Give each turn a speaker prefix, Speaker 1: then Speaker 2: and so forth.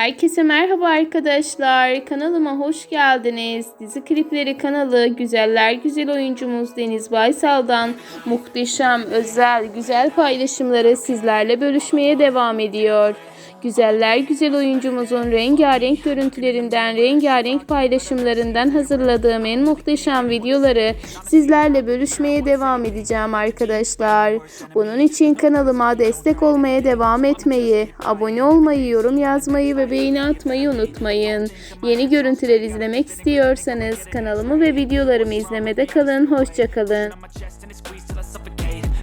Speaker 1: Herkese merhaba arkadaşlar. Kanalıma hoş geldiniz. Dizi klipleri kanalı güzeller güzel oyuncumuz Deniz Baysal'dan muhteşem, özel, güzel paylaşımları sizlerle bölüşmeye devam ediyor. Güzeller güzel oyuncumuzun rengarenk görüntülerinden, rengarenk paylaşımlarından hazırladığım en muhteşem videoları sizlerle bölüşmeye devam edeceğim arkadaşlar. Bunun için kanalıma destek olmaya devam etmeyi, abone olmayı, yorum yazmayı ve beğeni atmayı unutmayın. Yeni görüntüler izlemek istiyorsanız kanalımı ve videolarımı izlemede kalın. Hoşçakalın.